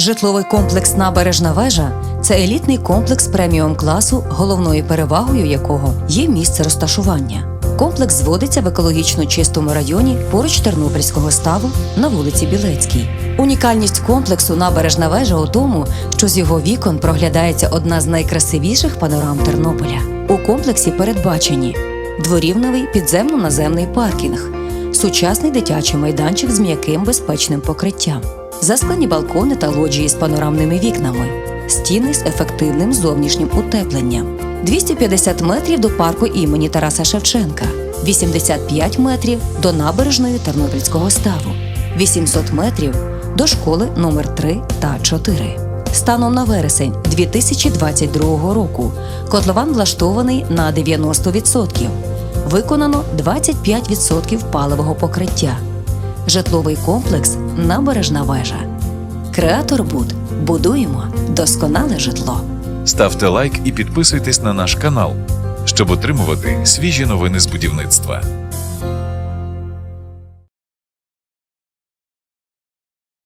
Житловий комплекс Набережна вежа це елітний комплекс преміум класу, головною перевагою якого є місце розташування. Комплекс зводиться в екологічно чистому районі поруч Тернопільського ставу на вулиці Білецькій. Унікальність комплексу Набережна вежа у тому, що з його вікон проглядається одна з найкрасивіших панорам Тернополя. У комплексі передбачені дворівневий підземно-наземний паркінг, сучасний дитячий майданчик з м'яким безпечним покриттям, засклені балкони та лоджії з панорамними вікнами, стіни з ефективним зовнішнім утепленням, 250 метрів до парку імені Тараса Шевченка, 85 метрів до набережної Тернопільського ставу, 800 метрів до школи номер 3 та 4. Станом на вересень 2022 року котлован влаштований на 90%. Виконано 25% паливого покриття. Житловий комплекс Набережна вежа. Креатор Буд. Будуємо досконале житло. Ставте лайк і підписуйтесь на наш канал, щоб отримувати свіжі новини з будівництва.